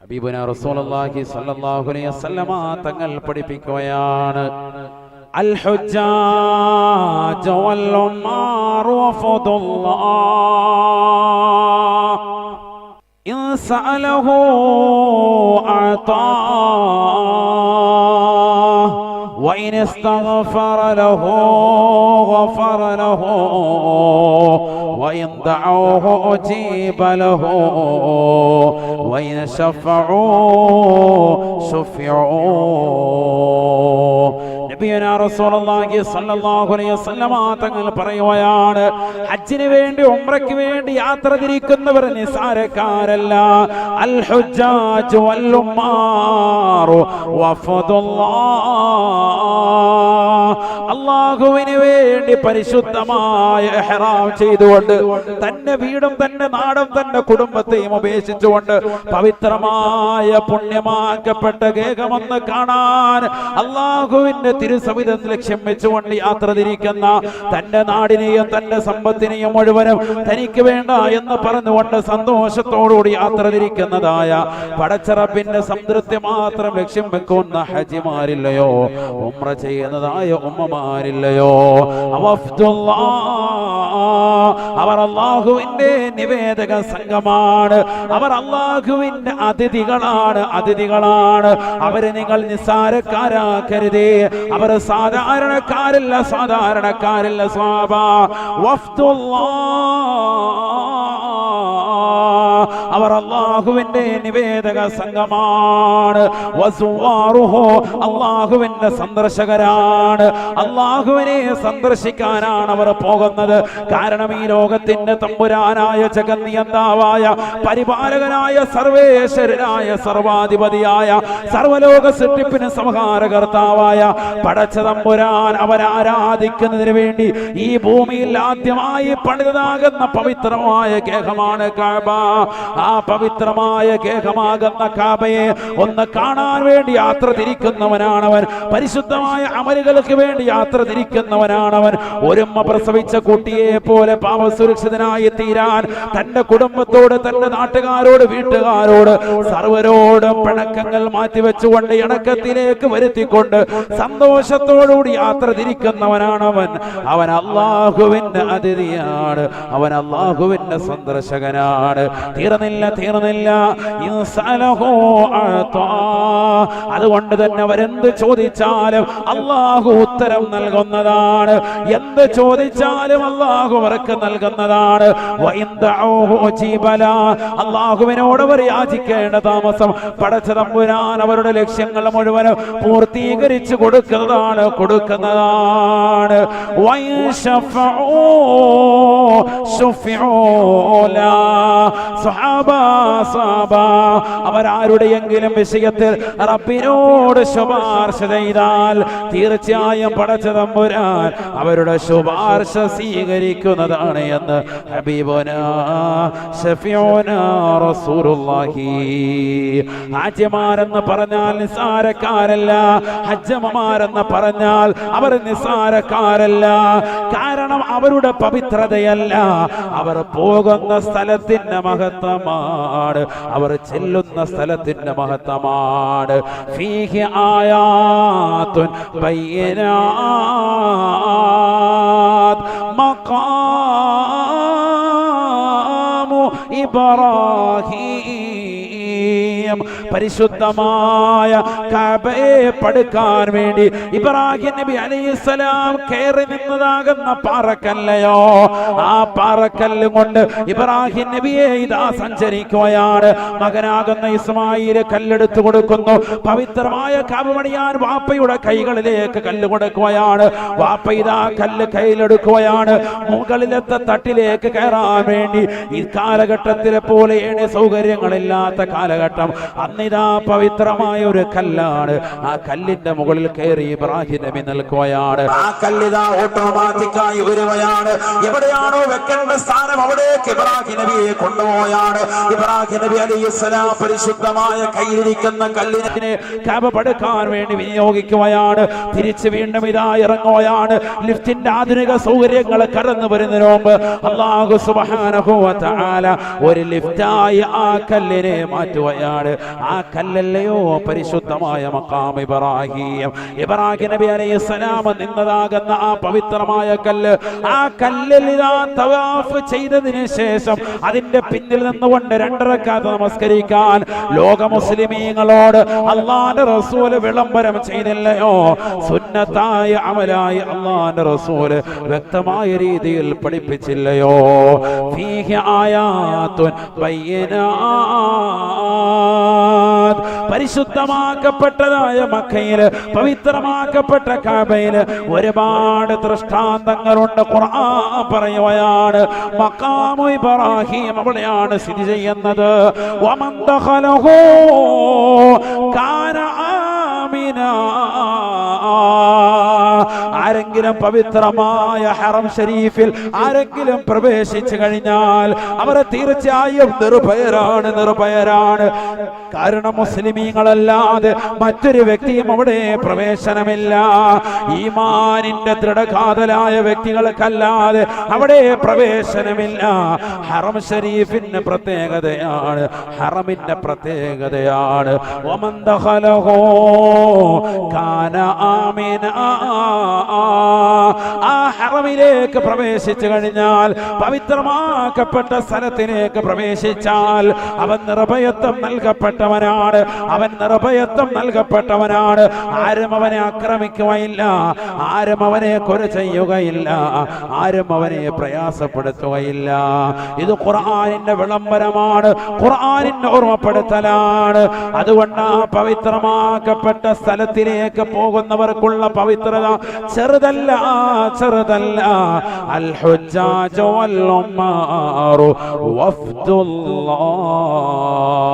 ഹബീബുന റസൂലുള്ളാഹി സ്വല്ലല്ലാഹു അലൈഹി വസല്ലമ തങ്ങൾ പഠിപ്പിക്കുകയാണ്. അൽ ഹുജ്ജാജ് വൽ ഉമാർ വഫദുല്ലാഹ് ഇൻ സഅലഹു അഅതാഹ് وإن استغفر له غفر له. وإن دعوه أجيب له. وإن شفعوا شفعوا തങ്ങൾ പറയുകയാണ് ഹജ്ജിന് വേണ്ടി ഉംറയ്ക്ക് വേണ്ടി യാത്ര തിരിക്കുന്നവർ നിസാരക്കാരല്ല അൽ ഹുജ്ജാജ് വൽ ഉമ്മാർ അള്ളാഹുവിന് വേണ്ടി പരിശുദ്ധമായ എഹ്റാം ചെയ്തുകൊണ്ട് തന്റെ വീടും തന്റെ നാടും തന്റെ കുടുംബത്തെയും ഉപേക്ഷിച്ചുകൊണ്ട് പവിത്രമായ പുണ്യമാക്കപ്പെട്ട കേകമെന്ന് കാണാൻ അള്ളാഹുവിന്റെ തിരുസവിധം ലക്ഷ്യം വെച്ചുകൊണ്ട് യാത്ര തിരിക്കുന്ന തന്റെ നാടിനെയും തന്റെ സമ്പത്തിനെയും മുഴുവനും തനിക്ക് വേണ്ട എന്ന് പറഞ്ഞുകൊണ്ട് സന്തോഷത്തോടുകൂടി യാത്ര തിരിക്കുന്നതായ പടച്ചറപ്പിന്റെ സംതൃപ്തി മാത്രം ലക്ഷ്യം വെക്കുന്ന ഹജിമാരില്ലയോ ഉമ്ര ചെയ്യുന്നതായ ഉമ്മമാരില്ലയോ. അവർ അള്ളാഹുവിന്റെ നിവേദക സംഘമാണ്. അവർ അള്ളാഹുവിന്റെ അതിഥികളാണ് അതിഥികളാണ്. അവരെ നിങ്ങൾ നിസ്സാരക്കാരാക്കരുത്. അവർ സാധാരണക്കാരല്ല സാധാരണക്കാരല്ല സ്വാഭ അവർ അള്ളാഹുവിന്റെ നിവേദക സംഘമാണ്. അള്ളാഹുവിന്റെ സന്ദർശകരാണ്. അള്ളാഹുവിനെ സന്ദർശിക്കാനാണ് അവർ പോകുന്നത്. കാരണം ഈ ലോകത്തിന്റെ തമ്പുരാനായ ജഗന്നിയന്താവായ പരിപാലകനായ സർവേശ്വരനായ സർവാധിപതിയായ സർവലോക സൃഷ്ടിപ്പിന് സംഹാരകർത്താവായ പടച്ച തമ്പുരാൻ അവൻ ആരാധിക്കുന്നതിന് വേണ്ടി ഈ ഭൂമിയിൽ ആദ്യമായി പണിതതാകുന്ന പവിത്രമായ കേഹമാണ് കാബ. ആ പവിത്രമായ ഗേഹമാകുന്ന കാബയെ ഒന്ന് കാണാൻ വേണ്ടി യാത്ര തിരിക്കുന്നവനാണവൻ. പരിശുദ്ധമായ അമലുകൾക്ക് വേണ്ടി യാത്ര തിരിക്കുന്നവനാണവൻ. ഒരുമ്മ പ്രസവിച്ച കുട്ടിയെ പോലെ പാവസുരക്ഷിതനായി തീരാൻ തന്റെ കുടുംബത്തോട് തന്റെ നാട്ടുകാരോട് വീട്ടുകാരോട് സർവരോടും പിണക്കങ്ങൾ മാറ്റിവെച്ചുകൊണ്ട് ഇണക്കത്തിലേക്ക് വരുത്തിക്കൊണ്ട് സന്തോഷത്തോടുകൂടി യാത്ര തിരിക്കുന്നവനാണവൻ. അവൻ അള്ളാഹുവിന്റെ അതിഥിയാണ്. അവൻ അള്ളാഹുവിന്റെ സന്ദർശകനാണ്. തീർന്നില്ല തീർന്നില്ല. അതുകൊണ്ട് തന്നെ അവരെന്ത് ചോദിച്ചാലും അള്ളാഹു ഉത്തരം നൽകുന്നതാണ്. എന്ത് ചോദിച്ചാലും അള്ളാഹു അവർക്ക് നൽകുന്നതാണ്. അള്ളാഹുവിനോട് അവർ യാചിക്കേണ്ട താമസം പടച്ചതമ്പുരാൻ അവരുടെ ലക്ഷ്യങ്ങൾ മുഴുവനും പൂർത്തീകരിച്ചു കൊടുക്കുന്നതാണ് കൊടുക്കുന്നതാണ്. വഇൻ അവരാരുടെയെങ്കിലും വിഷയത്തിൽ റബ്ബിനോട് ശുപാർശ ചെയ്താൽ തീർച്ചയായും പടച്ച തമ്പുരാൻ അവരുടെ ശുപാർശ സ്വീകരിക്കുന്നതാണ് എന്ന് ഹജ്ജമാരെന്ന് പറഞ്ഞാൽ നിസ്സാരക്കാരല്ല. ഹജ്ജമ്മമാരെന്ന് പറഞ്ഞാൽ അവർ നിസ്സാരക്കാരല്ല. കാരണം അവരുടെ പവിത്രതയല്ല. അവർ പോകുന്ന സ്ഥലത്തിന്റെ മഹത്വമാണ്. അവർ ചെല്ലുന്ന സ്ഥലത്തിന്റെ മഹത്വമാണ്. ഫീഹി ആയാത്തുൻ ബയ്യനാത്. മഖാമു ഇബ്രാഹീം. പരിശുദ്ധമായ കബയെ പടുക്കാൻ വേണ്ടി ഇബ്രാഹിം നബി അലൈഹിസ്സലാം കയറി നിന്നതാകുന്ന പാറക്കല്ലയോ? ആ പാറക്കല്ല് കൊണ്ട് ഇബ്രാഹിം നബിയെ ഇതാ സഞ്ചരിക്കുകയാണ്. മകനാകുന്ന ഇസ്മായിൽ കല്ലെടുത്തു കൊടുക്കുന്നു. പവിത്രമായ കബ വാപ്പയുടെ കൈകളിലേക്ക് കല്ല് കൊടുക്കുകയാണ്. വാപ്പ ഇതാ കല്ല് കയ്യിലെടുക്കുകയാണ്. മുകളിലത്തെ തട്ടിലേക്ക് കയറാൻ വേണ്ടി ഈ കാലഘട്ടത്തിലെ പോലെ ഏണി സൗകര്യങ്ങളില്ലാത്ത കാലഘട്ടം. അന്നിതാ പവിത്രമായ ഒരു കല്ലാണ്. ആ കല്ലിന്റെ മുകളിൽ കയറി ഇബ്രാഹിം നബി നിൽക്കുകയാണ്. ആ കല്ലിതാ ഓട്ടോമാറ്റിക്കായി വരുകയാണ്. എവിടെയാണോ വെക്കേണ്ട സ്ഥാനം അവിടേക്ക് ഇബ്രാഹിം നബിയെ കൊണ്ടുപോയാണ്. ഇബ്രാഹിം നബി അലൈഹിസ്സലാം പരിശുദ്ധമായ കയ്യിലിരിക്കുന്ന കല്ലിനെ കബ പടുക്കാൻ വേണ്ടി വിനിയോഗിക്കുകയാണ്. തിരിച്ചു വീണ്ടും ഇതാ ഇറങ്ങുകയാണ്. ലിഫ്റ്റിന്റെ ആധുനിക സൗകര്യങ്ങൾ കടന്നു വരുന്നതിന് മുമ്പ് അള്ളാഹു തആല ഒരു ലിഫ്റ്റായി ആ കല്ലിനെ മാറ്റുകയാണ്. കല്ലാണ് ആ കല്ലല്ലയോ പരിശുദ്ധമായ മക്കാം ഇബ്രാഹിം. ഇബ്രാഹിം നബി അലൈഹി സ്വലാം നിന്നതാകുന്ന ആ പവിത്രമായ കല്ല് ആ കല്ലിൽ ഇതാ തവാഫ് ചെയ്തതിന് ശേഷം അതിന്റെ പിന്നിൽ നിന്നുകൊണ്ട് രണ്ടരക്കാത്ത നമസ്കരിക്കാൻ ലോക മുസ്ലിമീങ്ങളോട് അള്ളാന്റെ റസൂൽ വിളംബരം ചെയ്തില്ലയോ? സുന്നത്തായ അമലായി അള്ളാന്റെ റസൂൽ വ്യക്തമായ രീതിയിൽ പഠിപ്പിച്ചില്ലയോ? ആയാ ആയാത്തുൻ ബയ്യനാത്ത്. പരിശുദ്ധമാക്കപ്പെട്ടതായ മക്കയിൽ പവിത്രമാക്കപ്പെട്ട കാബയിൽ ഒരുപാട് ദൃഷ്ടാന്തങ്ങളുണ്ട്. ഖുർആൻ പറയുകയാണ് അവിടെയാണ് സ്ഥിതി ചെയ്യുന്നത്. വമൻ ദഖലഹു ആമിനാ. ആരെങ്കിലും പവിത്രമായ ഹറം ഷരീഫിൽ ആരെങ്കിലും പ്രവേശിച്ചു കഴിഞ്ഞാൽ അവരെ തീർച്ചയായും നിർഭയരാണ് നിർഭയരാണ്. കാരണം മുസ്ലിമീങ്ങളല്ലാതെ മറ്റൊരു വ്യക്തിയും അവിടെ പ്രവേശനമില്ല. ഈമാനിന്റെ ദൃഢകാതലായ വ്യക്തികൾക്കല്ലാതെ അവിടെ പ്രവേശനമില്ല. ഹറം ഷരീഫിന്റെ പ്രത്യേകതയാണ് ഹറമിന്റെ പ്രത്യേകതയാണ്. ഒമൻ ദഖലഹു കാന ആമിന ആ ഹറമിലേക്ക് പ്രവേശിച്ചു കഴിഞ്ഞാൽ പവിത്രമാക്കപ്പെട്ട സ്ഥലത്തിലേക്ക് പ്രവേശിച്ചാൽ അവൻ നിർഭയത്വം നൽകപ്പെട്ടവനാണ്. അവൻ നിർഭയത്വം നൽകപ്പെട്ടവനാണ്. ആരും അവനെ ആക്രമിക്കുകയില്ല. ആരും അവനെ കൊല ചെയ്യുകയില്ല. ആരും അവനെ പ്രയാസപ്പെടുത്തുകയില്ല. ഇത് ഖുർആനിന്റെ വിളംബരമാണ്. ഖുർആനിന്റെ ഓർമ്മപ്പെടുത്തലാണ്. അതുകൊണ്ട് ആ പവിത്രമാക്കപ്പെട്ട സ്ഥലത്തിലേക്ക് പോകുന്നവർക്കുള്ള പവിത്രത ചെറുതല്ല ചെറുതല്ല. അൽ ഹുജ്ജാജു വൽ ഉമാറു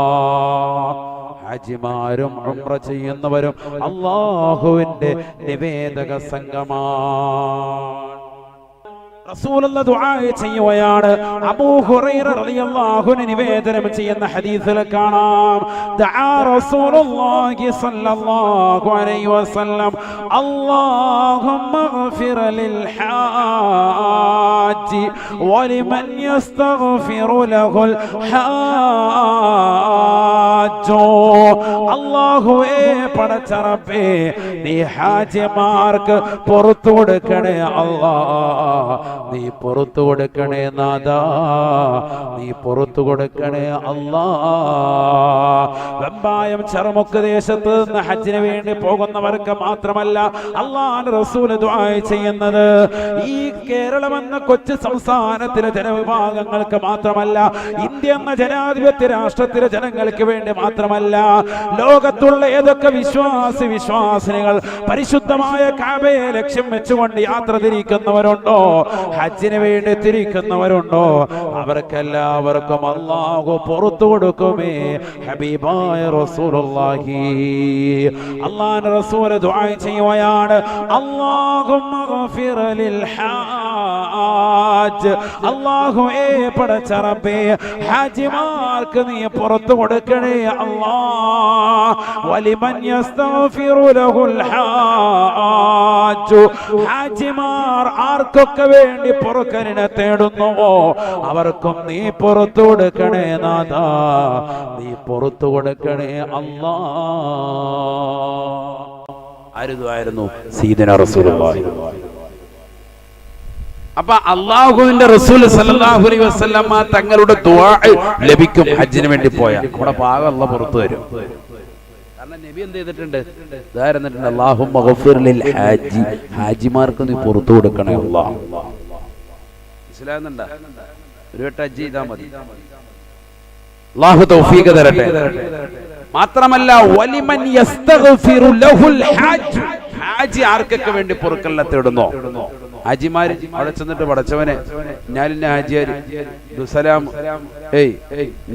വഫ്ദുല്ലാഹ് ഹാജിമാരും ഉംറ ചെയ്യുന്നവരും അള്ളാഹുവിന്റെ നിവേദക സംഘമാണ് റസൂലുള്ള ദുആ ചെയ്യുകയാണ്. അബൂ റളിയല്ലാഹു അൻഹു നിവേദനം ചെയ്യുന്ന ഹദീസിൽ കാണാം. ദആ റസൂലുള്ളാഹി സ്വല്ലല്ലാഹു അലൈഹി വസല്ലം. അല്ലാഹുമ്മഗ്ഫിർ ലിൽ ഹാജി വലിമൻ യസ്തഗ്ഫിറു ലഹുൽ ഹാജു. അല്ലാഹുവേ പടച്ച നീ ഹാജിമാർക്ക് പുറത്തു കൊടുക്കണേ അല്ലാഹ്. നീ പുറത്തു കൊടുക്കണേ നാദാ നീ പുറത്തു കൊടുക്കണേ അല്ലാ. വെമ്പായം ചെറുമുക്ക് ദേശത്ത് നിന്ന് ഹജ്ജിന് വേണ്ടി പോകുന്നവർക്ക് മാത്രമല്ല അള്ളാഹ് റസൂൽ ചെയ്യുന്നത്. ഈ കേരളം എന്ന കൊച്ചു സംസ്ഥാനത്തിലെ ജനവിഭാഗങ്ങൾക്ക് മാത്രമല്ല ഇന്ത്യ എന്ന ജനാധിപത്യ രാഷ്ട്രത്തിലെ ജനങ്ങൾക്ക് വേണ്ടി മാത്രമല്ല ലോകത്തുള്ള ഏതൊക്കെ വിശ്വാസി വിശ്വാസിനികൾ പരിശുദ്ധമായ കാബയെ ലക്ഷ്യം വെച്ചുകൊണ്ട് യാത്ര തിരിക്കുന്നവരുണ്ടോ? ഹജ്ജിന് വേണ്ടി തിരിക്കുന്നവരുണ്ടോ അവർക്കെല്ലാവർക്കും അള്ളാഹു പുറത്തു കൊടുക്കുമേ. ഹബീബായ റസൂലുള്ളാഹി. അള്ളാഹ് റസൂൽ ദുആ ചെയ്യുകയാണ്. അല്ലാഹുമ്മ ഗഫിർ ലിൽ ഹാജ്. അല്ലാഹു ഏ പടച്ച റബ്ബേ ഹാജിമാർക്ക് നീ പുറത്തു കൊടുക്കണേ അല്ലാഹ് വലിമൻ യസ്തഗ്ഫിറു ലഹുൽ ഹാജ്. ഹാജിമാർ ആർക്കൊക്കെ വേണ്ടി പുറക്കലിനെ തേടുന്നുവോ? അവർക്കും നീ പുറത്തു കൊടുക്കണേ നാഥ. നീ പുറത്തു കൊടുക്കണേ അല്ലാ. ആയിരുന്നു സീതന റസൂലുള്ളാഹി. അപ്പൊ അള്ളാഹുവിന്റെ റസൂൽ സല്ലല്ലാഹു അലൈഹി തങ്ങളുടെ ദുആ ലഭിക്കും ഹജ്ജിന് വേണ്ടി പോയ നമ്മുടെ പാകം അല്ല പുറത്തു വരും. കാരണം നബി എന്ത് ചെയ്തിട്ടുണ്ട്? ഹാജി. ഹാജിമാർക്ക് നീ പുറത്തു കൊടുക്കണേ അല്ലാഹ്. മനസ്സിലാകുന്നുണ്ടോ? ഒരു വട്ടം അജ്ജ് ചെയ്താൽ മതി. അള്ളാഹു തൗഫീഖ് തരട്ടെ. മാത്രമല്ല വലിമൻ യസ്തഗ്ഫിറു ലഹുൽ ഹാജ്. ഹാജി ആർക്കൊക്കെ വേണ്ടി പൊറുക്കലിനെ തേടുന്നോ? ഹാജിമാര് അവിടെ ചെന്നിട്ട് പടച്ചവനെ ഞാലിന്റെ ഹാജിയാര് ദുസലാം ഏയ്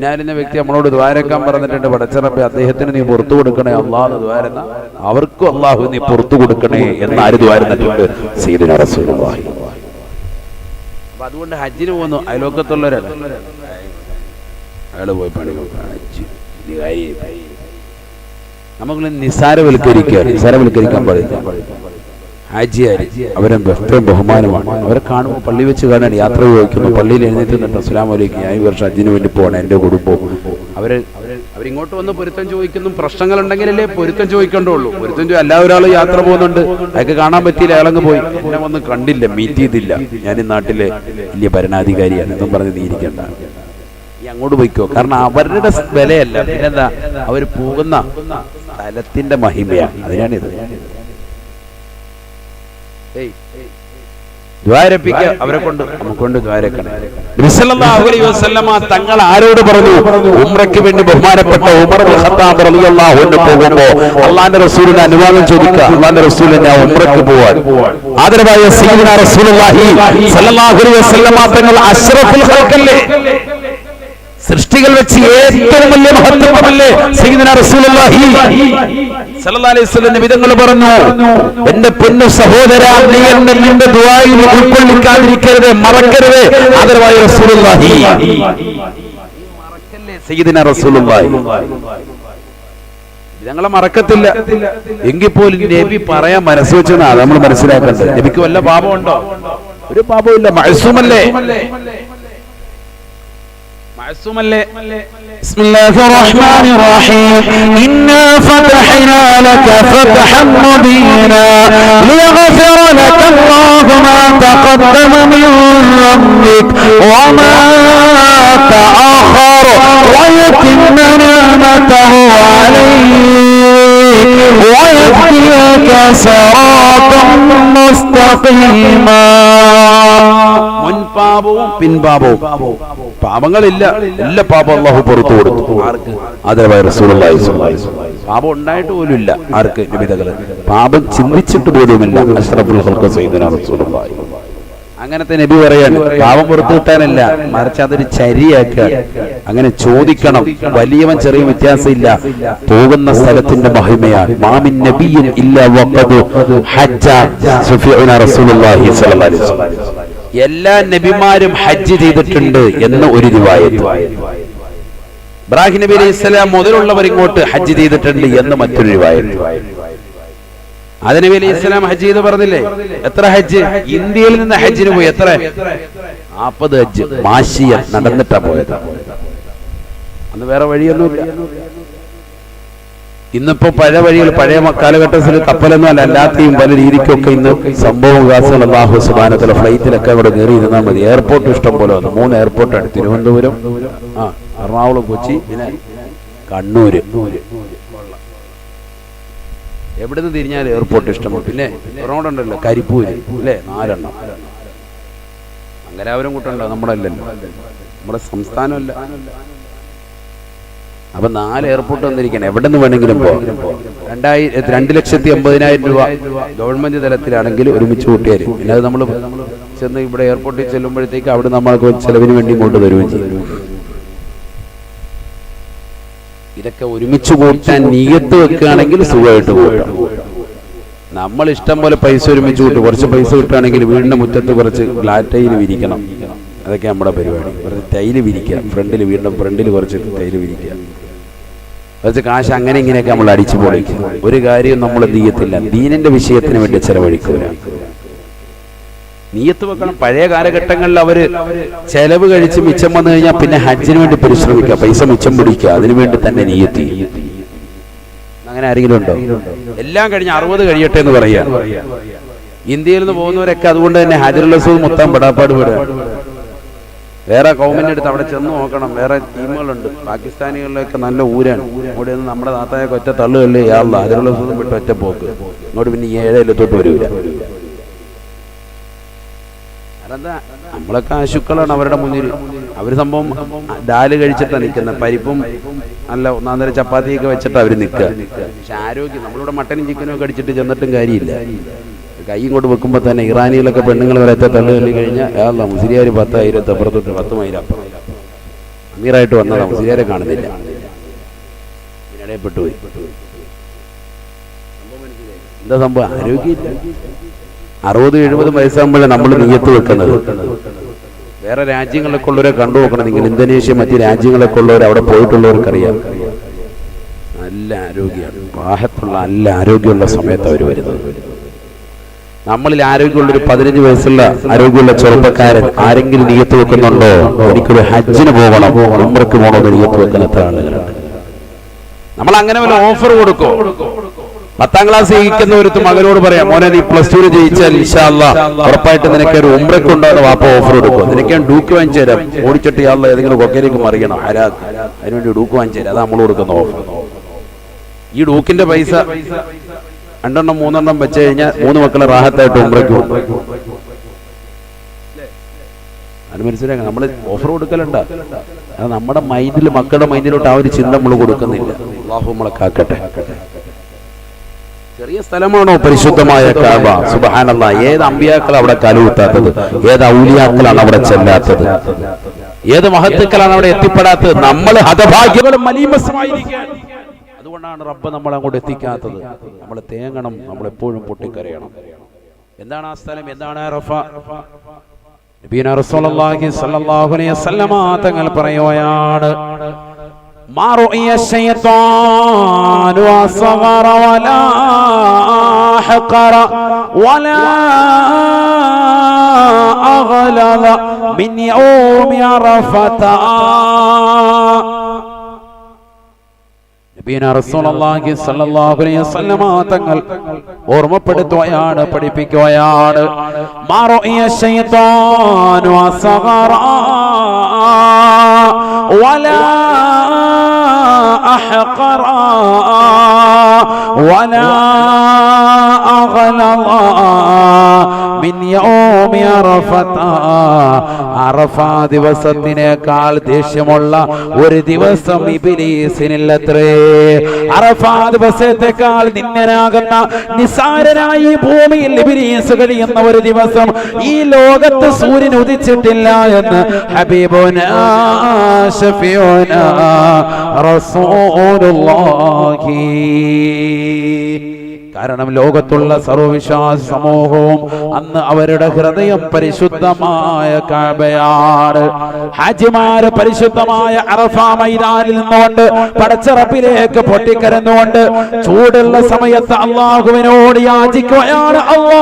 ഞാനിന്ന വ്യക്തി നമ്മളോട് ദ്വാരക്കാൻ പറഞ്ഞിട്ടുണ്ട് പടച്ചറപ്പെ അദ്ദേഹത്തിന് നീ പുറത്തു കൊടുക്കണേ. അള്ളാഹു ദ്വാരുന്ന അവർക്കും അള്ളാഹു നീ പുറത്തു കൊടുക്കണേ എന്ന് ആര് ദ്വാരുന്നിട്ടുണ്ട്? സീദിന റസൂലുള്ളാഹി. അപ്പൊ അതുകൊണ്ട് ഹജ്ജിന് പോകുന്നു അയലോക്കത്തുള്ളവരല്ല. അയാൾ പോയി പണി. ഹജ്ജ്. നമുക്ക് നിസാരവൽക്കരിക്കുക നിസാരവൽക്കരിക്കാൻ പാടില്ല. ഹാജിയാരി അവരെ എത്രയും ബഹുമാനമാണ്. അവരെ കാണുമ്പോൾ പള്ളി വെച്ച് കാണാൻ യാത്ര ചോദിക്കുന്നു പള്ളിയിൽ എഴുന്നേറ്റ് നിന്നിട്ട് അസ്ലാം വലൈക്കും ഞാൻ ഈ വർഷം ഹജ്ജിന് വേണ്ടി പോകണം എന്റെ കുടുംബവും. അവരെ അവരിങ്ങോട്ട് വന്ന് പൊരുത്തം ചോദിക്കുന്നു. പ്രശ്നങ്ങൾ ഉണ്ടെങ്കിലല്ലേ പൊരുത്തം ചോദിക്കേണ്ടുള്ളൂ. പൊരുത്തം ചോ എല്ലാ ഒരാൾ യാത്ര പോകുന്നുണ്ട്. അയാൾക്ക് കാണാൻ പറ്റിയില്ല അയാളങ്ങ് പോയി. എന്നെ വന്ന് കണ്ടില്ല മീറ്റ് ചെയ്തില്ല. ഞാൻ ഈ നാട്ടിലെ വലിയ ഭരണാധികാരിയാണ്. എന്നും പറഞ്ഞ് നീ ഇരിക്കണ്ട. ഈ അങ്ങോട്ട് പോയിക്കോ. കാരണം അവരുടെ വിലയല്ല. പിന്നെന്താ? അവർ പോകുന്ന സ്ഥലത്തിന്റെ മഹിമയാണ്. അതിനാണിത്. ഏയ് ദ്വാരപ്പിക്ക അവരെ കൊണ്ട് നമുക്കൊണ്ട് ദ്വാരക്കണം. തങ്ങൾ ആരോട് പറഞ്ഞു? ഉമ്രയ്ക്ക് വേണ്ടി ബഹുമാനപ്പെട്ട ഉമർ ഖത്താബ് റളിയല്ലാഹു അൻഹു പോകുമ്പോൾ അള്ളാന്റെ റസൂലിന്റെ അനുവാദം ചോദിക്കുക. അള്ളാന്റെ റസൂൽ ഞാൻ ഉമ്രയ്ക്ക് പോവാൻ. ആദരവായ സയ്യിദുനാ റസൂലുള്ളാഹി സ്വല്ലല്ലാഹു അലൈഹി വസല്ലമ തങ്ങൾ അഷ്റഫുൽ ഖൽഖല്ലേ? സൃഷ്ടികൾ വെച്ച് ഏറ്റവും വലിയ മഹത്വമല്ലേ നബിതങ്ങൾ പറഞ്ഞു. എന്റെ പൊന്നു സഹോദര നീ എന്നെ നിന്റെ ദുആയിൽ ഉൾക്കൊള്ളിക്കാതിരിക്കരുത് മറക്കരുത്. ആദരവായ റസൂലുള്ളാഹി. സയ്യിദുനാ റസൂലുള്ളാഹി? ഞങ്ങളെ മറക്കത്തില്ല. എങ്കിൽ പോലും നബി പറയാൻ മനസ്സ് വെച്ചെന്നാ നമ്മൾ മനസ്സിലാക്കണ്ടേ നബിക്ക് വല്ല പാപമുണ്ടോ? ഒരു പാപമില്ല മഴസുമല്ലേ بسم الله الرحمن الرحيم. إنا فتحنا لك فتحا مبينا ليغفر لك الله ما تقدم من ذنبك وما تأخر ويتم نعمته عليك ويهديك صراطا مستقيما. മുൻപാപവും പിൻപാപവും. പാപങ്ങളില്ല. എല്ലാ പാപം അള്ളാഹു പുറത്തു കൊടുത്തു. ആർക്ക്? അതേപോലെ. പാപം ഉണ്ടായിട്ട് പോലും ഇല്ല. ആർക്ക്? നിബിതകൾ പാപം ചിന്തിച്ചിട്ട് പോലുമില്ല അഷ്റഫുൽ ഖൽഖ് സയ്യിദുനാ റസൂലുള്ളാഹി. അങ്ങനത്തെ നബി പറയാണ് പാവം പുറത്തു കിട്ടാനല്ല മറിച്ച് അതൊരു ചരിയാക്കുക. അങ്ങനെ ചോദിക്കണം. വലിയവൻ ചെറിയ വ്യത്യാസമില്ല. പോകുന്ന സ്ഥലത്തിന്റെ മഹിമയാണ്. മാമിൻ നബിയും ഇല്ല എല്ലാ നബിമാരും ഹജ്ജ് ചെയ്തിട്ടുണ്ട് എന്ന് ഒരു റിവായത്ത്. ഇബ്രാഹിം നബി അലൈഹി സ്വലാം മുതലുള്ളവർ ഇങ്ങോട്ട് ഹജ്ജ് ചെയ്തിട്ടുണ്ട് എന്ന് മറ്റൊരു റിവായത്ത്. അത് വലിയ ഇസ്ലാം ഹജ്ജ് ചെയ്ത് പറഞ്ഞില്ലേ? എത്ര ഹജ്ജ്? ഇന്ത്യയിൽ നിന്ന് ഹജ്ജിന് പോയി എത്ര? നാപ്പത് ഹജ്ജ്. മാശിയ നടന്നിട്ടാ പോയത്. അന്ന് വേറെ വഴിയൊന്നുമില്ല. ഇന്നിപ്പോ പഴയ വഴികൾ പഴയ കാലഘട്ടത്തിൽ കപ്പലൊന്നും അല്ല. അല്ലാത്തെയും പല രീതിക്കൊക്കെ ഇന്ന് സംഭവ വികാസങ്ങൾ അള്ളാഹു സുബാനത്തിലെ ഫ്ലൈറ്റിലൊക്കെ അവിടെ കയറി ഇരുന്നാൽ മതി. എയർപോർട്ട് ഇഷ്ടം പോലെ വന്നു. മൂന്ന് എയർപോർട്ടാണ്. തിരുവനന്തപുരം ആ എറണാകുളം കൊച്ചി പിന്നെ കണ്ണൂര്. എവിടുന്ന് തിരിഞ്ഞാൽ എയർപോർട്ട് ഇഷ്ടമാണ് പിന്നെ റോഡ് ഉണ്ടല്ലോ കരിപ്പൂര് അല്ലേ? നാലെണ്ണം. അങ്ങനെ കൂട്ടുണ്ടോ? നമ്മുടെ അല്ലല്ലോ നമ്മുടെ സംസ്ഥാനമല്ല. അപ്പൊ നാല് എയർപോർട്ട് വന്നിരിക്കണം. എവിടെ നിന്ന് വേണമെങ്കിലും പോകാം രണ്ട് ലക്ഷത്തി അമ്പതിനായിരം രൂപ ഗവൺമെന്റ് തലത്തിലാണെങ്കിൽ ഒരുമിച്ച് കൂട്ടിയാൽ പിന്നെ അത് നമ്മൾ ചെന്ന് ഇവിടെ എയർപോർട്ടിൽ ചെല്ലുമ്പോഴത്തേക്ക് അവിടെ നമ്മൾക്ക് ചെലവിന് വേണ്ടി ഇങ്ങോട്ട് തരുകയും ചെയ്യും. ഇതൊക്കെ ഒരുമിച്ച് കൂട്ടാൻ നീയത്ത് വെക്കുകയാണെങ്കിൽ സുഖമായിട്ട് കൂട്ടാം. നമ്മൾ ഇഷ്ടം പോലെ പൈസ ഒരുമിച്ച് കൂട്ടും. കുറച്ച് പൈസ കിട്ടുകയാണെങ്കിൽ വീടിന്റെ മുറ്റത്ത് കുറച്ച് ഗ്ലാറ്റയിൽ വിരിക്കണം. അതൊക്കെ നമ്മുടെ പരിപാടി. കുറച്ച് തൈൽ വിരിക്കുക. ഫ്രണ്ടിൽ വീടിന്റെ ഫ്രണ്ടിൽ കുറച്ച് തൈൽ വിരിക്കുക. കുറച്ച് കാശ് അങ്ങനെ ഇങ്ങനെയൊക്കെ നമ്മൾ അടിച്ചു പൊളിക്കും. ഒരു കാര്യവും നമ്മൾ നീയത്തില്ല. ദീനിന്റെ വിഷയത്തിന് വേണ്ടി ചെലവഴിക്കൂല. നീയത്ത് വെക്കണം. പഴയ കാലഘട്ടങ്ങളിൽ അവർ ചെലവ് കഴിച്ച് മിച്ചം വന്നു കഴിഞ്ഞാൽ പിന്നെ ഹജ്ജിന് വേണ്ടി പരിശ്രമിക്കുക. പൈസ മിച്ചം പിടിക്കുക. അതിനു വേണ്ടി തന്നെ നീയത്തി അങ്ങനെ ആരെങ്കിലും ഉണ്ടോ? എല്ലാം കഴിഞ്ഞ് അറുപത് കഴിയട്ടെ എന്ന് പറയാ. ഇന്ത്യയിൽ നിന്ന് പോകുന്നവരൊക്കെ അതുകൊണ്ട് തന്നെ ഹജറുലസൂദ് മൊത്തം പെടാപ്പാട് വിടുക വേറെ ഗവൺമെന്റ് അടുത്ത് അവിടെ ചെന്ന് നോക്കണം. വേറെ ടീമുകളുണ്ട്. പാകിസ്ഥാനികളിലൊക്കെ നല്ല ഊരാണ്. ഇവിടെ നിന്ന് നമ്മുടെ നാത്തായൊക്കെ ഒറ്റ തള്ളുകളിൽ ഹജറുള്ള ഹജറുലസൂദും വിട്ട് ഒറ്റ പോക്ക്. ഇങ്ങോട്ട് പിന്നെ ഏഴ് തൊട്ട് അതെന്താ നമ്മളൊക്കെ ആശുക്കളാണ് അവരുടെ മുന്നിൽ. അവർ സംഭവം ഡാൽ കഴിച്ചിട്ടാണ് നിൽക്കുന്നത് പരിപ്പും നല്ല ഒന്നാന്തര ചപ്പാത്തിയൊക്കെ വെച്ചിട്ട് അവർ നിൽക്കുക. പക്ഷെ ആരോഗ്യം നമ്മളിവിടെ മട്ടനും ചിക്കനും ഒക്കെ അടിച്ചിട്ട് ചെന്നിട്ടും കാര്യമില്ല. കൈ ഇങ്ങോട്ട് വെക്കുമ്പോൾ തന്നെ ഇറാനികളൊക്കെ പെണ്ണുങ്ങൾ വരത്തെ തള്ളു തള്ളി കഴിഞ്ഞാൽ അല്ല മുസ്ലിയാർ പത്തായിരത്തി അപ്പുറത്തോട്ട് പത്ത് മൈൽ അപ്പുറം. അമീറായിട്ട് വന്നതാ മുസ്ലിയാരെ കാണുന്നില്ല. പോയി എന്താ സംഭവം? ആരോഗ്യമില്ല. അറുപത് എഴുപത് വയസ്സാകുമ്പോഴേ നമ്മൾ നീയത്ത് വെക്കുന്നത്? വേറെ രാജ്യങ്ങളൊക്കെ ഉള്ളവരെ കണ്ടു നോക്കണം. നിങ്ങൾ ഇന്തോനേഷ്യ മറ്റ് രാജ്യങ്ങളൊക്കെ ഉള്ളവർ അവിടെ പോയിട്ടുള്ളവർക്കറിയാം. നല്ല ആരോഗ്യമാണ്. വാഹത്തുള്ള നല്ല ആരോഗ്യമുള്ള സമയത്ത് അവർ വരുന്നത്. നമ്മളിൽ ആരോഗ്യമുള്ള ഒരു പതിനഞ്ച് വയസ്സുള്ള ആരോഗ്യമുള്ള ചെറുപ്പക്കാരൻ ആരെങ്കിലും നീയത്ത് വെക്കുന്നുണ്ടോ? എനിക്കൊരു ഹജ്ജിന് പോകണം. ഉമ്രക്ക് പോകണമെന്ന് നീയത്ത് വെക്കുന്ന എത്ര ആളുകളുണ്ട് നമ്മൾ അങ്ങനെ വല്ല ഓഫർ കൊടുക്കോ? പത്താം ക്ലാസ് ജയിക്കുന്ന ഒരു മകനോട് പറയാം മോനെ നീ പ്ലസ് ടു ജയിച്ചാൽ ഇൻഷാല്ല ഉറപ്പായിട്ട് നിനക്ക് ഒരു ഉണ്ടാകുന്ന വാപ്പ ഓഫർ കൊടുക്കും നിനക്ക് ഞാൻ ഡൂക്ക് വാങ്ങിച്ചു തരാം. ഓടിച്ചിട്ട് ഇയാളെ ഏതെങ്കിലും കൊക്കയിലേക്ക് മറിയണം. ആരാ അതിനുവേണ്ടി ഡൂക്ക് വാങ്ങിച്ചു തരാം. അത് നമ്മൾ കൊടുക്കുന്ന ഓഫർ ഈ ഡൂക്കിന്റെ പൈസ രണ്ടെണ്ണം മൂന്നെണ്ണം വെച്ച് കഴിഞ്ഞാൽ മൂന്ന് മക്കളെ റാഹത്തായിട്ട് അത് മനസ്സിലാക്കാം നമ്മൾ ഓഫർ കൊടുക്കലുണ്ട്. അത് നമ്മുടെ മൈൻഡിൽ മക്കളുടെ മൈൻഡിലോട്ട് ആ ഒരു ചിന്ത നമ്മൾ കൊടുക്കുന്നില്ല. അള്ളാഹു നമ്മളെ കാക്കട്ടെ. ചെറിയ സ്ഥലമാണോ പരിശുദ്ധമായ കാബ? സുബഹാനല്ല. ഏത് അമ്പിയാക്കൾ അവിടെ കാലുകുത്താത്തത്? ഏത് ഔലിയാക്കളാണ് അവിടെ ചെല്ലാത്തത്? ഏത് മഹത്തുക്കളാണ് അവിടെ എത്തിപ്പെടാത്തത്? നമ്മൾ ഹതഭാഗ്യങ്ങളും അതുകൊണ്ടാണ് റബ്ബ് നമ്മൾ അങ്ങോട്ട് എത്തിക്കാത്തത്. നമ്മൾ തേങ്ങണം നമ്മൾ എപ്പോഴും പൊട്ടിക്കരയണം. എന്താണ് ആ സ്ഥലം? എന്താണ് റഫ നബീന അലൈഹി വസല്ലമ തങ്ങൾ പറയുകയാണ് ما رؤي الشيطان أصغر ولا حقر ولا أغلظ من يوم عرفة നബീന റസൂലുള്ളാഹി സ്വല്ലല്ലാഹു അലൈഹി വസല്ലമ തങ്ങൾ ഓർമ്മപ്പെടുത്തുകയാണ് പഠിപ്പിക്കുകയാണ് മാറുയ ശൈത്താനു അസഗറ വലാ أحقرا ولا أغلظا മിൻ യൗമി അറഫത അറഫ ദിവസത്തിനേക്കാൾ ദേഷ്യമുള്ള ഒരു ദിവസം ഇബിലീസിനില്ലത്രേ. അറഫ ദിവസത്തെക്കാൾ നിന്ദനാകുന്ന നിസാരനായി ഭൂമിയിൽ ഇബിലീസ് കഴിയുന്ന ഒരു ദിവസം ഈ ലോകത്ത് സൂര്യൻ ഉദിച്ചിട്ടില്ല എന്ന് ഹബീബുന റസൂലുള്ളാഹി. കാരണം ലോകത്തുള്ള സർവവിശ്വാസ സമൂഹവും അന്ന് അവരുടെ ഹൃദയം പരിശുദ്ധമായ കാബയാണ്. ഹാജിമാര് പരിശുദ്ധമായ അറഫ മൈതാനിൽ നിന്നുകൊണ്ട് പടച്ചറപ്പിലേക്ക് പൊട്ടിക്കരന്നുകൊണ്ട് ചൂടുള്ള സമയത്ത് അള്ളാഹുവിനോട് യാചിക്കുകയാണ് അള്ളാ.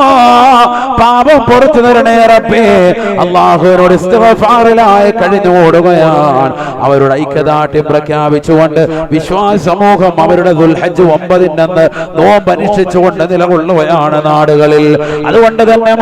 പാപം പുറത്തു തരണേ റബ്ബേ. അള്ളാഹുവിനോട് ഇസ്തഫാറിലായി കഴിഞ്ഞോടുകയാണ് അവരുടെ ഐക്യദാർഢ്യം പ്രഖ്യാപിച്ചുകൊണ്ട് വിശ്വാസ സമൂഹം അവരുടെ ദുൽഹജ് ഒമ്പതിന്റെ നോമ്പ് അനുഷ്ഠിച്ചുകൊണ്ട് നിലകൊള്ളുകയാണ് നാടുകളിൽ. അതുകൊണ്ട് തന്നെ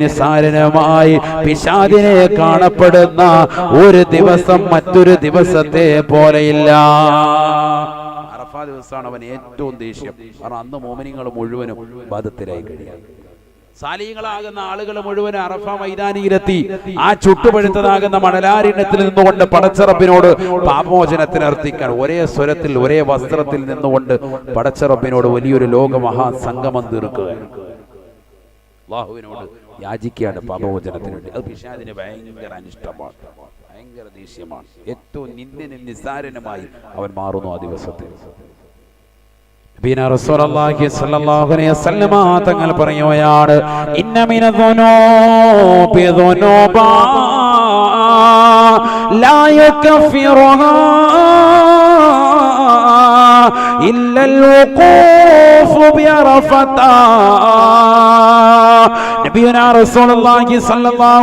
നിസാരനമായി പിശാദിനെ കാണപ്പെടുന്ന ഒരു ദിവസം മറ്റൊരു ദിവസത്തെ പോലെയില്ല. അറഫ ദിവസമാണ് അവൻ ഏറ്റവും ദേഷ്യം കാരണം അന്ന് മോമിനിങ്ങൾ മുഴുവനും ബാധത്തിലായി കഴിയാം സാലികളാകുന്ന ആളുകൾ മുഴുവൻ അറഫ മൈതാനിയിലെത്തി ആ ചുട്ടുപഴുത്തതാകുന്ന മണലാരിണത്തിൽ നിന്നുകൊണ്ട് പടച്ചറപ്പിനോട് പാപമോചനത്തിന് അർത്ഥിക്കാൻ ഒരേ സ്വരത്തിൽ ഒരേ വസ്ത്രത്തിൽ നിന്നുകൊണ്ട് പടച്ചറപ്പിനോട് വലിയൊരു ലോകമഹാ സംഗമം തീർക്കുകയാണ് അള്ളാഹുവിനോട് യാചിക്കുകയാണ് പാപമോചനത്തിന് വേണ്ടി അത് പിശാദിന് ഭയങ്കര അനിഷ്ടമാണ് ഭയങ്കര ദേഷ്യമാണ്. ഏറ്റവും നിന്ദനും നിസ്സാരനുമായി അവൻ മാറുന്നു ആ ദിവസത്തെ പിന്നെ റസൂലുള്ളാഹി അലൈഹി വസല്ലമ തങ്ങൾ പറയുകയാണ് ഇന്ന മിന ലാ റസൂലുള്ളാഹി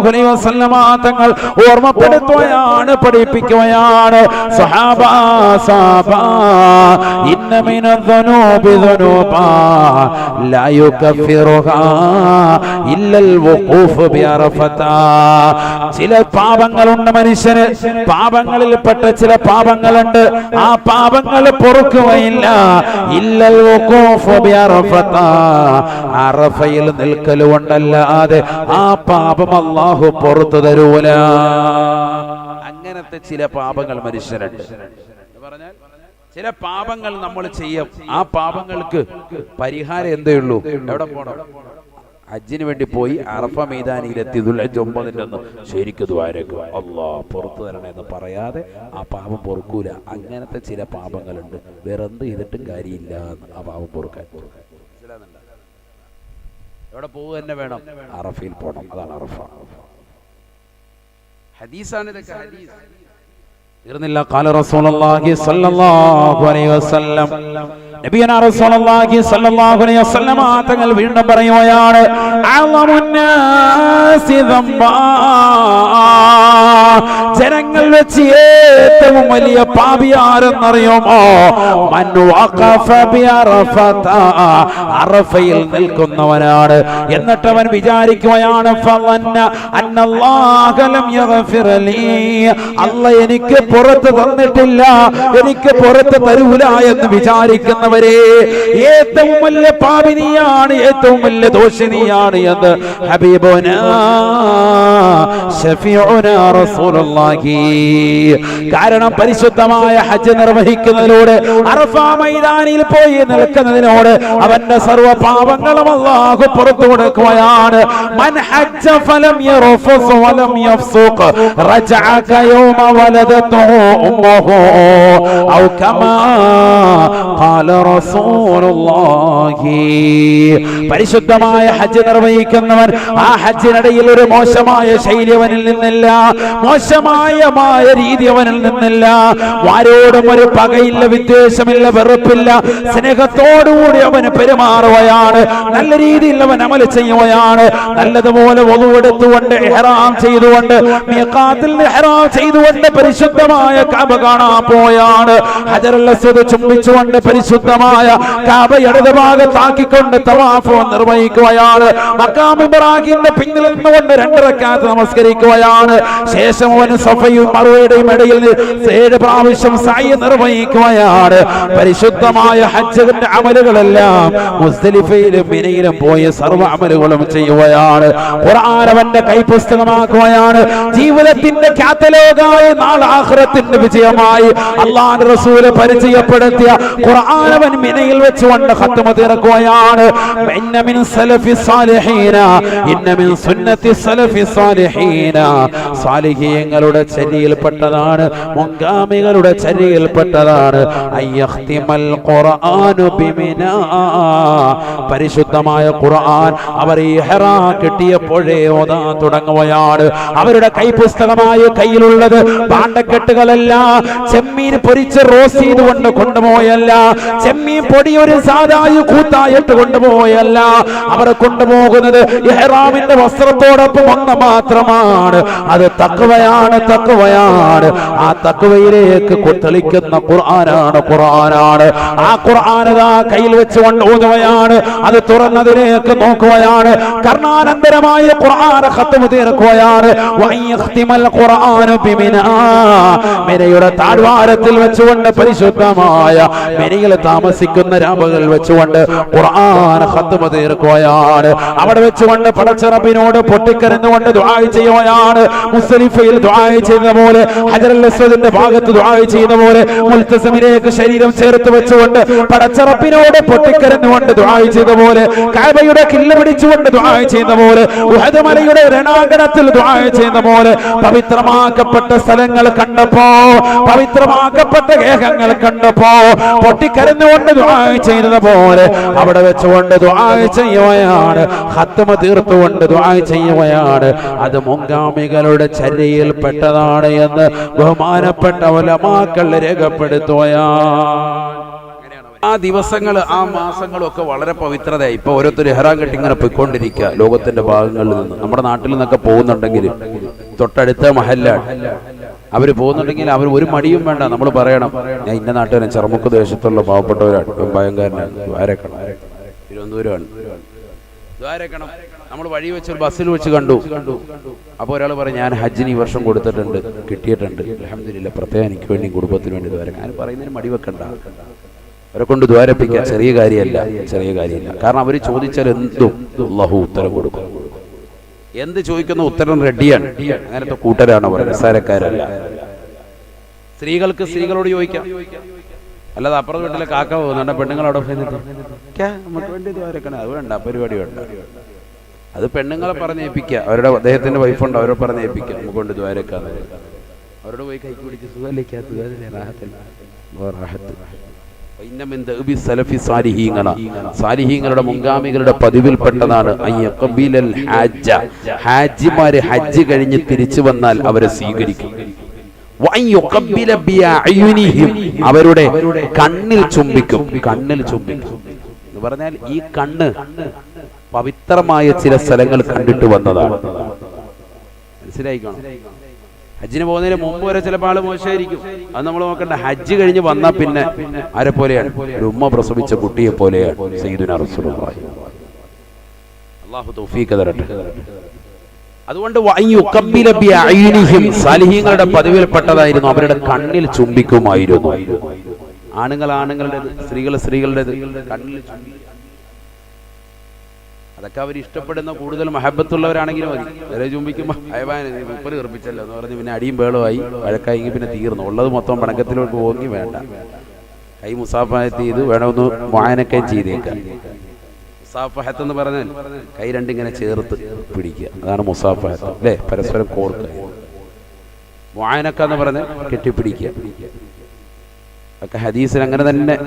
അലൈഹി വസല്ലമ തങ്ങൾ ഓർമ്മപ്പെടുത്തുകയാണ് പഠിപ്പിക്കുകയാണ്. ഇന്ന മിന ലാ ചില പാപങ്ങളുണ്ട് മനുഷ്യന് പാപങ്ങളിൽപ്പെട്ട ചില പാപങ്ങളുണ്ട്. ആ പാപങ്ങൾ പൊറുക്കുകയില്ല. ഇല്ലൽ വഖൂഫ് ബിഅറഫത അറഫയിൽ നിൽക്കലുകൊണ്ടല്ലാതെ ആ പാപം അള്ളാഹു പുറത്തു തരൂല. അങ്ങനത്തെ ചില പാപങ്ങൾ മനുഷ്യരുണ്ട്. പറഞ്ഞാൽ ചില പാപങ്ങൾ നമ്മൾ ചെയ്യും. ആ പാപങ്ങൾക്ക് പരിഹാരം എന്തേ ഉള്ളൂ? എവിടെ പോണം? ഹജ്ജിന് വേണ്ടി പോയി അറഫ മൈതാനിയിലെത്തി ഒമ്പതിന്റെ ഒന്ന്. ശരിക്കും ദ്വാരക്കുക അള്ളാ പുറത്തു തരണം എന്ന് പറയാതെ ആ പാപം പൊറുക്കൂല. അങ്ങനത്തെ ചില പാപങ്ങളുണ്ട്. വെറുതെ ചെയ്തിട്ടും കാര്യമില്ല ആ പാപം പൊറുക്കാൻ? എവിടെ പോവുക തന്നെ വേണം. അറഫയിൽ പോകണം അതാണ് അറഫ. ഹദീസാണ് ഇതൊക്കെ ഹദീസ്. തീർന്നില്ല. കാല റസൂലുള്ളാഹി സ്വല്ലല്ലാഹു അലൈഹി വസല്ലം. നബിയന റസൂലുള്ളാഹി സ്വല്ലല്ലാഹു അലൈഹി വസല്ലം തങ്ങൾ വീണ്ടും പറയുകയാണ് അളമുന്നാസി ദംബാ. ജനങ്ങൾ വെച്ച് ഏറ്റവും വലിയ പാപി ആരെന്നറിയുമോ? അറഫയിൽ നിൽക്കുന്നവനാണ്. എന്നിട്ട് അവൻ വിചാരിക്കുകയാണ് അല്ല എനിക്ക് പുറത്ത് തന്നിട്ടില്ല. എനിക്ക് പുറത്ത് തരൂല എന്ന് വിചാരിക്കുന്നവരെ ഏറ്റവും വലിയ പാപിനിയാണ് ഏറ്റവും വലിയ ദോഷിനിയാണ് എന്ന് ഹബീബോനാ കാരണം പരിശുദ്ധമായ ഹജ്ജ് നിർവഹിക്കുന്നതിലൂടെ അറഫ മൈതാനിയിൽ പോയി നിൽക്കുന്നതിനോട് അവന്റെ സർവ പാപങ്ങളും അല്ലാഹു പുറത്തു കൊടുക്കുകയാണ്. മൻ ഹജ്ജ ഫലം യറഫസ് വലം യഫ്സുഖ് റജഅക യൗമ വലദതുഹു ഉമ്മുഹു. ഔ കമാ ഖാല റസൂലുള്ളാഹി. പരിശുദ്ധമായ ഹജ്ജ് നിർവഹിക്കുന്നവൻ ആ ഹജ്ജിനിടയിൽ ഒരു മോശമായ ശൈലി അവനിൽ നിന്നില്ല മോശമായ മായ രീതി അവനിൽ നിന്നില്ല. ആരോടും ഒരു പകയില്ല വിദ്വേഷമില്ല വെറുപ്പില്ല. സ്നേഹത്തോടുകൂടി അവന് പെരുമാറുകയാണ്. നല്ല രീതിയിൽ അവൻ അമൽ ചെയ്യുകയാണ്. നല്ലതുപോലെ ഒതുവെടുത്തുകൊണ്ട് ഇഹ്റാം ചെയ്തുകൊണ്ട് ഇഹ്റാം ചെയ്തുകൊണ്ട് പരിശുദ്ധമായ കാബ കാണാൻ പോയാണ്. ഹജറുൽ അസ്വദ് ചുംബിച്ചുകൊണ്ട് പരിശുദ്ധമായ കാബ ഇടത് ഭാഗത്താക്കിക്കൊണ്ട് തവാഫ് നിർവഹിക്കുകയാണ്. മക്കാം ഇബ്രാഹിമിന്റെ പിന്നിൽ നിന്നുകൊണ്ട് രണ്ടിറക്കാത്ത് നമസ്കരിക്കുകയാണ്. ശേഷം അവൻ സഫയും മറുവയുടെയും ഇടയിൽ ഏഴ് പ്രാവശ്യം സായി നിർവഹിക്കുകയാണ്. പരിശുദ്ധമായ ഹജ്ജകന്റെ അമലുകളെല്ലാം മുസ്തലിഫയിലും മിനയിലും പോയ സർവ അമലുകളും ചെയ്യുകയാണ്. ഖുർആൻ കൈപുസ്തകമാക്കുകയാണ് ജീവിതത്തിന്റെ കാത്തലോകായ നാളാഹ്റത്തിന്റെ വിജയമായി അള്ളാഹ് റസൂൽ പരിചയപ്പെടുത്തിയ ഖുർആൻ അവൻ മിനയിൽ വെച്ചുകൊണ്ട് ഖത്മ തീർക്കുകയാണ്. ഇന്ന മിൻ സലഫി സാലിഹീന ഇന്ന മിൻ സുന്നത്തി സലഫി സാലിഹീങ്ങളുടെ ചരിയിൽപ്പെട്ടതാണ് മുൻഗാമികളുടെ ചരിയിൽപ്പെട്ടതാണ്. പരിശുദ്ധമായ ഖുർആൻ അവർ ഈ ഹെറാ കിട്ടിയപ്പോഴേ ഓതാൻ തുടങ്ങുകയാണ്. അവരുടെ കൈപുസ്തകമായ കയ്യിലുള്ളത് പാണ്ടക്കെട്ടുകളല്ല ചെമ്മീൻ പൊരിച്ച് റോസ് ചെയ്തുകൊണ്ട് കൊണ്ടുപോയല്ല ചെമ്മീൻ പൊടി ഒരു സാധായ കൂത്തായിട്ട് കൊണ്ടുപോയല്ല. അവർ കൊണ്ടുപോകുന്നത് ഇഹ്റാമിന്റെ വസ്ത്രത്തോടൊപ്പം ഒന്ന് മാത്രമാണ്. അത് തക്കവയാണ് തക്കവയാണ് ആ തക്കവയിലേക്ക് കൊത്തളിക്കുന്ന ഖുർആനാണ് ഖുർആനാണ്. ആ ഖുർആനതാ കയ്യിൽ വെച്ചുകൊണ്ട് ഓതുകയാണ് അത് തുറന്നതിലേക്ക് നോക്കുകയാണ്. കർണാനന്തരമായ ഖുർആന ഖത്മ തീർക്കുകയാണ് വയഖ്തിമൽ ബിമിനാ. താഴ്വാരത്തിൽ വെച്ചുകൊണ്ട് പരിശുദ്ധമായ മിനയിൽ താമസിക്കുന്ന രാമകൾ വെച്ചുകൊണ്ട് ഖുർആന ഖത്മ തീർക്കുകയാണ് അവിടെ വെച്ചുകൊണ്ട് പടച്ചറബിനോട് പൊട്ടിക്കരഞ്ഞുകൊണ്ട് ദുആ മുസ്ലിഫയിൽ മുസ്തലിഫയിൽ ദുആ ചെയ്യുന്ന പോലെ ഹജറുൽ അസ്വദിന്റെ ഭാഗത്ത് ദുആ ചെയ്യുന്ന പോലെ മുൽത്തസമിലേക്ക് ശരീരം ചേർത്ത് വെച്ചുകൊണ്ട് പടച്ചറപ്പിനോട് പൊട്ടിക്കരഞ്ഞുകൊണ്ട് ദുആ ചെയ്ത പോലെ കാബയുടെ കില്ല പിടിച്ചുകൊണ്ട് ദുആ ചെയ്യുന്ന പോലെ ഉഹദ് മലയുടെ രണാങ്കണത്തിൽ ദുആ ചെയ്യുന്ന പോലെ പവിത്രമാക്കപ്പെട്ട സ്ഥലങ്ങൾ കണ്ടപ്പോ പവിത്രമാക്കപ്പെട്ട ഗേഹങ്ങൾ കണ്ടപ്പോ പൊട്ടിക്കരഞ്ഞുകൊണ്ട് ദുആ ചെയ്തത് പോലെ അവിടെ വെച്ചുകൊണ്ട് ദുആ ചെയ്യുകയാണ്. ഹത്തമ തീർത്തുകൊണ്ട് ദുആ ചെയ്യുകയാണ്. അത് മുങ്കാമികളുടെ ചരിയിൽ ചര്യയിൽപ്പെട്ടതാണ് എന്ന് ബഹുമാനപ്പെട്ട ഒലമാക്കൾ രേഖപ്പെടുത്തോയാ ആ ദിവസങ്ങൾ ആ മാസങ്ങളൊക്കെ വളരെ പവിത്രതയായി. ഇപ്പൊ ഓരോരുത്തർ ഹെറാൻ കെട്ടി ഇങ്ങനെ പോയിക്കൊണ്ടിരിക്കുക ലോകത്തിന്റെ ഭാഗങ്ങളിൽ നിന്ന്. നമ്മുടെ നാട്ടിൽ നിന്നൊക്കെ പോകുന്നുണ്ടെങ്കിൽ തൊട്ടടുത്ത മഹല്ലാണ്. അവർ പോകുന്നുണ്ടെങ്കിൽ അവർ ഒരു മടിയും വേണ്ട. നമ്മൾ പറയണം ഞാൻ ഇന്ന നാട്ടുകാരൻ ചെറുമുക്ക് ദേശത്തുള്ള പാവപ്പെട്ടവരാണ്. ഭയങ്കരനാണ്. ദ്വാരക്കണം. തിരുവനന്തപുരമാണ്. ദ്വാരക്കണം. നമ്മൾ വഴി വെച്ച് ഒരു ബസ്സിൽ വെച്ച് കണ്ടു. അപ്പോൾ ഒരാൾ പറയും ഞാൻ ഹജ്ജിന് ഈ വർഷം കൊടുത്തിട്ടുണ്ട് കിട്ടിയിട്ടുണ്ട്. അലഹമില്ല പ്രത്യേകം എനിക്ക് വേണ്ടി കുടുംബത്തിന് വേണ്ടി ദ്വാരം ഞാൻ പറയുന്നതിന് മടി വെക്കണ്ട. അവരെ കൊണ്ട് ദ്വാരപ്പിക്കാൻ ചെറിയ കാര്യമല്ല ചെറിയ കാര്യമില്ല. കാരണം അവർ ചോദിച്ചാൽ എന്തും അള്ളാഹു ഉത്തരം കൊടുക്കും. എന്ത് ചോദിക്കുന്ന ഉത്തരം റെഡിയാണ്. അങ്ങനത്തെ കൂട്ടരാണ് അവർ നിസ്സാരക്കാരല്ല. സ്ത്രീകൾക്ക് സ്ത്രീകളോട് ചോദിക്കാം. അല്ലാതെ അപ്പുറത്ത് വീട്ടിലെ കാക്ക പോകുന്നുണ്ട് പെണ്ണുങ്ങൾ അവിടെ നമുക്ക് വേണ്ടി അത് വേണ്ട പരിപാടി വേണ്ട. അത് പെണ്ണുങ്ങളെ പറഞ്ഞേൽപ്പിക്കുക അവരുടെ അദ്ദേഹത്തിന്റെ വൈഫുണ്ട് അവരെ പറഞ്ഞേൽപ്പിക്കുക നമുക്ക് ദ്വാരക്കാന്ന് അവരോട് പോയി കൈക്ക് പിടിച്ച് സുഖലിക്കാ. സാലിഹീങ്ങളുടെ മുൻഗാമികളുടെ പതിവിൽപ്പെട്ടതാണ്. ഹാജിമാര് ഹജ്ജ് കഴിഞ്ഞ് തിരിച്ചു വന്നാൽ അവരെ സ്വീകരിക്കും. അവരുടെ കണ്ണിൽ ചുംബിക്കും. കണ്ണിൽ ചുംബിക്കും. എന്ന് പറഞ്ഞാൽ ഈ കണ്ണ് പവിത്രമായ ചില സ്ഥലങ്ങൾ കണ്ടിട്ട് വന്നതാണ്. മനസ്സിലായിക്കോണം? ഹജ്ജിന് പോകുന്നതിന് മുമ്പ് വരെ ചിലപ്പോൾ ആൾ മോശമായിരിക്കും. അത് നമ്മൾ നോക്കണ്ട. ഹജ്ജ് കഴിഞ്ഞ് വന്നാൽ പിന്നെ ആരെ പോലെയാണ്? ഒരു ഉമ്മ പ്രസവിച്ച കുട്ടിയെ പോലെയാണ് സയ്യിദുനാ റസൂലുള്ളാഹി. അല്ലാഹു തൗഫീഖ് തരട്ടെ. അതുകൊണ്ട് വഅൻ പതിവിൽ പെട്ടതായിരുന്നു സാലിഹീങ്ങളുടെ പതിവിൽപ്പെട്ടതായിരുന്നു. അവരുടെ കണ്ണിൽ ചുംബിക്കുമായിരുന്നു. ആണുങ്ങൾ ആണുങ്ങളുടെ സ്ത്രീകൾ സ്ത്രീകളുടെ കണ്ണിൽ ചുംബിക്കുക അതൊക്കെ അവർ ഇഷ്ടപ്പെടുന്ന കൂടുതൽ മഹബത്തുള്ളവരാണെങ്കിലും മതി. വേറെ ചുംബിക്കുമ്പോൾ അയവാൻ മുപ്പത് കർപ്പിച്ചല്ലോ എന്ന് പറഞ്ഞ് പിന്നെ അടിയും ബേളുമായി വഴക്കായി പിന്നെ തീർന്നു. ഉള്ളത് മൊത്തം പണക്കത്തിലോട്ട് പോകി വേണ്ട. കൈ മുസാഫായത്ത് ചെയ്ത് വേണമെന്ന് വായനക്കെ ചെയ്തേക്കാം. മുസാഫഹത്ത് എന്ന് പറഞ്ഞാൽ കൈ രണ്ടിങ്ങനെ ചേർത്ത് പിടിക്കുക. അതാണ് മുസാഫഹത്ത്. അല്ലേ? പരസ്പരം കോർക്കുക. വായനക്ക എന്ന് പറഞ്ഞാൽ കെട്ടിപ്പിടിക്കുക. ഒക്കെ ഹദീസിൽ അങ്ങനെ തന്നെ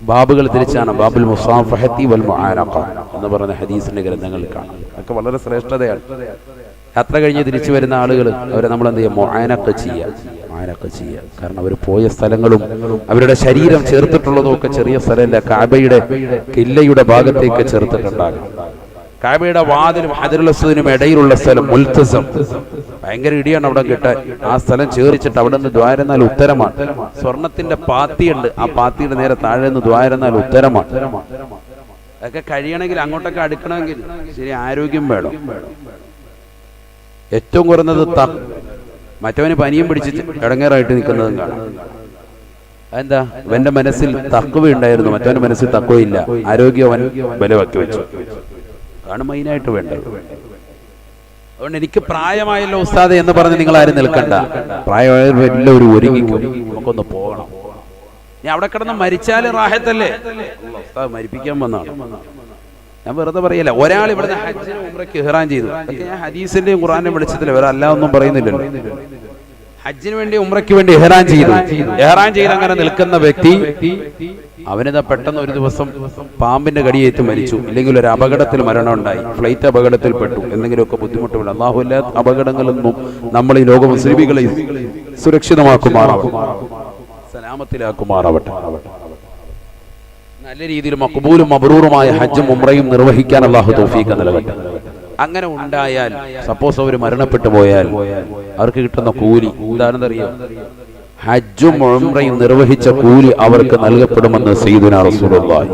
ബാബുകൾ തിരിച്ചാണ് ബാബുൽ മുസാഫഹത്തി വൽ മുആനഖ എന്ന് പറഞ്ഞ ഹദീസിന്റെ ഗ്രന്ഥങ്ങൾ കാണാം. അതൊക്കെ വളരെ ശ്രേഷ്ഠതയാണ്. യാത്ര കഴിഞ്ഞ് തിരിച്ചു വരുന്ന ആളുകൾ അവരെ നമ്മൾ എന്ത് ചെയ്യുക മൊഹാനൊക്കെ ചെയ്യുക മൊഹാനൊക്കെ ചെയ്യുക കാരണം അവർ പോയ സ്ഥലങ്ങളും അവരുടെ ശരീരം ചേർത്തിട്ടുള്ളതും ഒക്കെ ചെറിയ സ്ഥലമല്ല കാബയുടെ കില്ലയുടെ ഭാഗത്തേക്ക് ചേർത്തിട്ടുണ്ടാകും. കാബയുടെ വാതിലും ഹജറുലസദിനും ഇടയിലുള്ള സ്ഥലം മുൽത്തസം. ഭയങ്കര ഇടിയാണ് അവിടെ കിട്ടാൻ. ആ സ്ഥലം ചേറിച്ചിട്ട് അവിടെ നിന്ന് ദ്വാരന്നാൽ ഉത്തരമാണ്. സ്വർണത്തിന്റെ പാത്തിയുണ്ട്. ആ പാത്തിയുടെ നേരെ താഴെ നിന്ന് ദ്വാരന്നാൽ ഉത്തരമാണ്. അതൊക്കെ കഴിയണമെങ്കിൽ അങ്ങോട്ടൊക്കെ അടുക്കണമെങ്കിൽ ശരി ആരോഗ്യം വേണം. ഏറ്റവും കുറഞ്ഞത് ത മറ്റവന് പനിയും പിടിച്ച് ഇടങ്ങേറായിട്ട് നിൽക്കുന്നതും കാണാം. അതെന്താ? ഇവന്റെ മനസ്സിൽ തക്കവ ഉണ്ടായിരുന്നു. മറ്റവന്റെ മനസ്സിൽ തക്കവയില്ല ആരോഗ്യം അവൻ ബലവാക്കി വെച്ചു. അതാണ് മെയിനായിട്ട് വേണ്ടത്. അതുകൊണ്ട് എനിക്ക് പ്രായമായല്ലോ ഉസ്താദ് എന്ന് പറഞ്ഞ് നിങ്ങൾ ആരും നിൽക്കണ്ട. പ്രായമായവർ എല്ലാവരും ഒരുങ്ങിക്കും നമുക്കൊന്ന് പോകണം. ഞാൻ അവിടെ കിടന്ന് മരിച്ചാൽ റാഹത്തല്ലേ? ഉസ്താദ് മരിപ്പിക്കാൻ വന്നാണ് ഞാൻ വെറുതെ പറയല്ല ഒരാൾ ഇവിടെ ഹജ്ജിന് ഇഹ്റാൻ ചെയ്തു. ഞാൻ ഹദീസിന്റെയും ഖുറാനും വെളിച്ചത്തില്ല വേറെ അല്ല ഒന്നും പറയുന്നില്ലല്ലോ. ഹജ്ജിന് വേണ്ടി ഉമ്രയ്ക്ക് വേണ്ടി ഇഹ്റാൻ ചെയ്തു. ഇഹ്റാൻ ചെയ്ത് അങ്ങനെ നിൽക്കുന്ന വ്യക്തി അവനിതാ പെട്ടെന്ന് ഒരു ദിവസം പാമ്പിന്റെ കടിയേറ്റ് മരിച്ചു. ഇല്ലെങ്കിൽ ഒരു അപകടത്തിൽ മരണം ഉണ്ടായി ഫ്ലൈറ്റ് അപകടത്തിൽപ്പെട്ടു എന്തെങ്കിലുമൊക്കെ ബുദ്ധിമുട്ടുകൾ അള്ളാഹു എല്ലാ അപകടങ്ങളൊന്നും നമ്മൾ ഈ ലോക മുസ്ലിമികളെ സുരക്ഷിതമാക്കുമാറാവട്ടെ. സലാമത്തിലാക്കുമാറാവട്ടെ. നല്ല രീതിയിൽ മക്ബൂലും അബ്രൂറുമായ ഹജ്ജും ഉമ്രയും നിർവഹിക്കാൻ അള്ളാഹു തൗഫീഖ് നൽകട്ടെ. അങ്ങനെ ഉണ്ടായാൽ സപ്പോസ് അവർ മരണപ്പെട്ടു പോയാൽ അവർക്ക് കിട്ടുന്ന കൂലി എന്താണെന്നറിയാം? ഹജ്ജും ഉംറയും നിർവഹിച്ച കൂലി അവർക്ക് നൽകപ്പെടുമെന്ന് സയ്യിദുനാ റസൂലുള്ളാഹി.